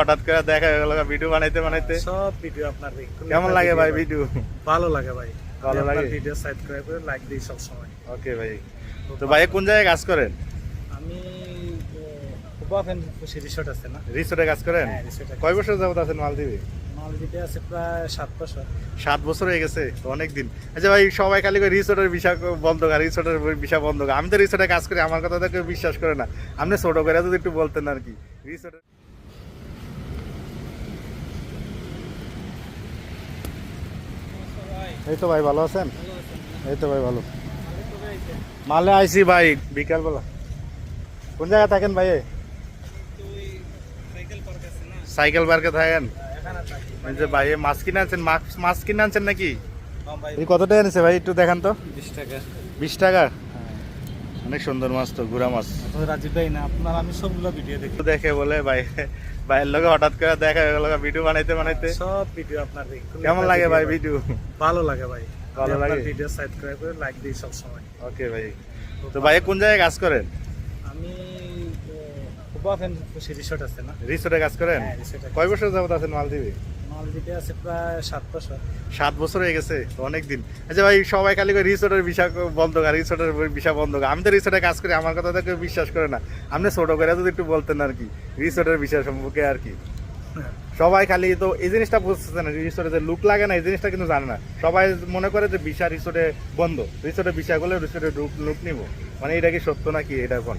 হঠাৎ করে দেখা গেল ভিডিও বানাইতে বানাইতে। সব ভিডিও আপনার কেমন লাগে ভাই ভিডিও ভালো লাগে ভাই। ভালো লাগে? ভিডিও সাবস্ক্রাইব করে লাইক দিই সব সময় ওকে ভাই। তো ভাই কোন জায়গায় কাজ করেন? আমি খুশি রিসোর্ট আছে না? রিসোর্টে কাজ করেন? হ্যাঁ কয় বছর যাবত আছেন মালদ্বীপে? মালদ্বীপে আছে প্রায় সাত বছর। সাত বছর হয়ে গেছে তো অনেক দিন আচ্ছা ভাই সবাই খালি করে রিসোর্টের ভিসা বন্ধ কর রিসোর্টের ভিসা বন্ধ আমি তো রিসোর্টে কাজ করি আমার কথা তো কেউ বিশ্বাস করে না। আপনি ছোট করে যদি একটু বলতেন আর কি রিসোর্টের এই তো ভাই ভালো আছেন? এই তো ভাই ভালো। মালে আইসি ভাই বিকালবেলা। কোন জায়গায় থাকেন ভাই? সাইকেল পার্কে থাকেন? যে ভাই মাছ কিনে আনছেন মাছ মাছ কিনে আনছেন নাকি? এই কত টাকা নিছে ভাই একটু দেখান তো। বিশ টাকা। বিশ টাকা? অনেক সুন্দর মাছ তো গুড়া মাছ। তো রাজীব ভাই না আপনার আমি সবগুলো ভিডিও দেখি। দেখে বলে ভাই ভাইয়ের লোকে হঠাৎ করে দেখা গেল ভিডিও বানাইতে বানাইতে। সব ভিডিও আপনার দেখি। কেমন লাগে ভাই ভিডিও ভালো লাগে ভাই। ভালো লাগে? ভিডিও সাবস্ক্রাইব করে লাইক দিই সব সময় ওকে ভাই। তো ভাই কোন জায়গায় কাজ করেন? আমি খুশি রিসোর্ট আছে না? রিসোর্টে কাজ করেন? হ্যাঁ কয় বছর যাবত আছেন মালদ্বীপে? প্রায় সাত বছর। হয়ে গেছে আচ্ছা ভাই, সবাই খালি করে রিসোর্টের রিসোর্টের বন্ধ আমি তো রিসোর্টে কাজ করি, আমার কথা কেউ বিশ্বাস করে না। আপনি ছোট করে যদি একটু বলতেন আর কি রিসোর্টের সম্পর্কে আর কি। সবাই খালি তো এই জিনিসটা বুঝতেছে না রিসোর্টে যে লুক লাগে না, এই জিনিসটা কিন্তু জানে না। সবাই মনে করে যে ভিসা রিসোর্টে বন্ধ। রিসোর্টে ভিসা করলে রিসোর্টে লুক নিব। মানে এটা কি সত্য নাকি এটা কোন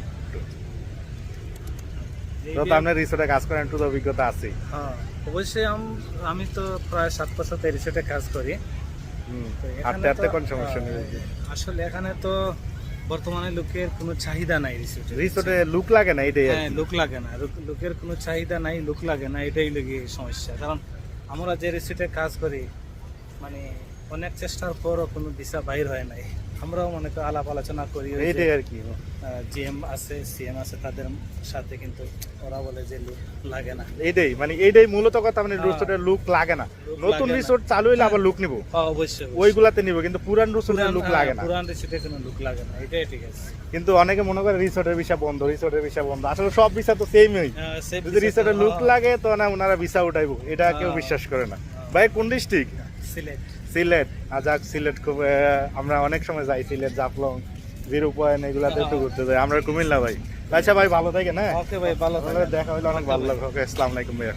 তো তো আপনার রিসোর্টে কাজ একটু অভিজ্ঞতা আছে হ্যাঁ অবশ্যই আমি তো প্রায় সাত বছর থেকে রিসোর্টে কাজ করি। তো হাঁটতে হাঁটতে কোন সমস্যা নেই? আসলে এখানে তো বর্তমানে লোকের কোনো চাহিদা নাই রিসোর্টে রিসোর্টে লুক লাগে না এটাই হ্যাঁ। লোক লাগে না। লোকের কোনো চাহিদা নাই লোক লাগে না এটাই লেগে সমস্যা। কারণ আমরা যে রিসোর্টে কাজ করি মানে অনেক চেষ্টার পরও কোনো দিশা বাইর হয় নাই। আমরাও মনে করি আলাপ আলোচনা করি এইটাই আর কি জিএম আছে সিএম আছে তাদের সাথে কিন্তু ওরা বলে যে লোক লাগে না। এইটাই মানে এইটাই মূলত কথা মানে হ্যাঁ। রিসোর্টের লুক লাগে না। নতুন রিসোর্ট চালু হইলে আবার লুক নিব। হ্যাঁ, অবশ্যই। ওইগুলাতে নিব কিন্তু পুরান রিসোর্টের লুক হ্যাঁ, লাগে না। পুরান রিসোর্টে কোনো লুক লাগে না। এটাই ঠিক আছে। কিন্তু অনেকে মনে করে রিসোর্টের ভিসা বন্ধ রিসোর্টের ভিসা বন্ধ। আসলে সব ভিসা তো সেমই হ্যাঁ, যদি রিসোর্টের লুক হ্যাঁ, লাগে তো না ওনারা ভিসা উঠাইবো। এটা কেউ হ্যাঁ। বিশ্বাস করে না। হ্যাঁ। ভাই কোন ডিস্ট্রিক্ট সিলেট। সিলেট আজাক সিলেট খুব আমরা অনেক সময় যাই সিলেট জাফলং জিরো পয়েন্ট এগুলাতে একটু ঘুরতে যাই। আমরা কুমিল্লা ভাই। আচ্ছা ভাই ভালো থাকে না? ওকে ভাই ভালো থাকবেন। দেখা হইল অনেক ভালো লাগবে। ওকে আসসালামু আলাইকুম ভাইয়া।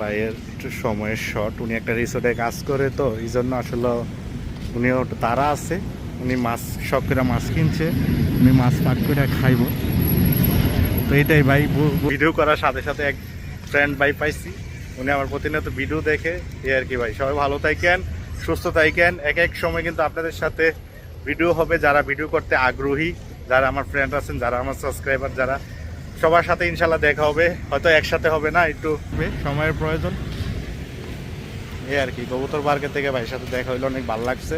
ভাইয়ের একটু সময়ের শর্ট উনি একটা রিসোর্টে কাজ করে তো এই জন্য আসলে উনিও একটু তারা আছে। উনি মাছ করে মাছ কিনছে। উনি মাছ পাক করে খাইব। তো এইটাই ভাই ভিডিও করার সাথে সাথে এক ফ্রেন্ড ভাই পাইছি। উনি আমার প্রতিনিয়ত ভিডিও দেখে, এ আর কি ভাই। সবাই ভালো থাকেন, সুস্থ থাকেন। এক এক সময় কিন্তু আপনাদের সাথে ভিডিও হবে, যারা ভিডিও করতে আগ্রহী, যারা আমার ফ্রেন্ড আছেন, যারা আমার সাবস্ক্রাইবার যারা সবার সাথে ইনশাল্লাহ দেখা হবে। হয়তো একসাথে হবে না, একটু সময়ের প্রয়োজন। এ আর কি, কবুতর পার্কের থেকে ভাইয়ের সাথে দেখা হইল অনেক ভালো লাগছে।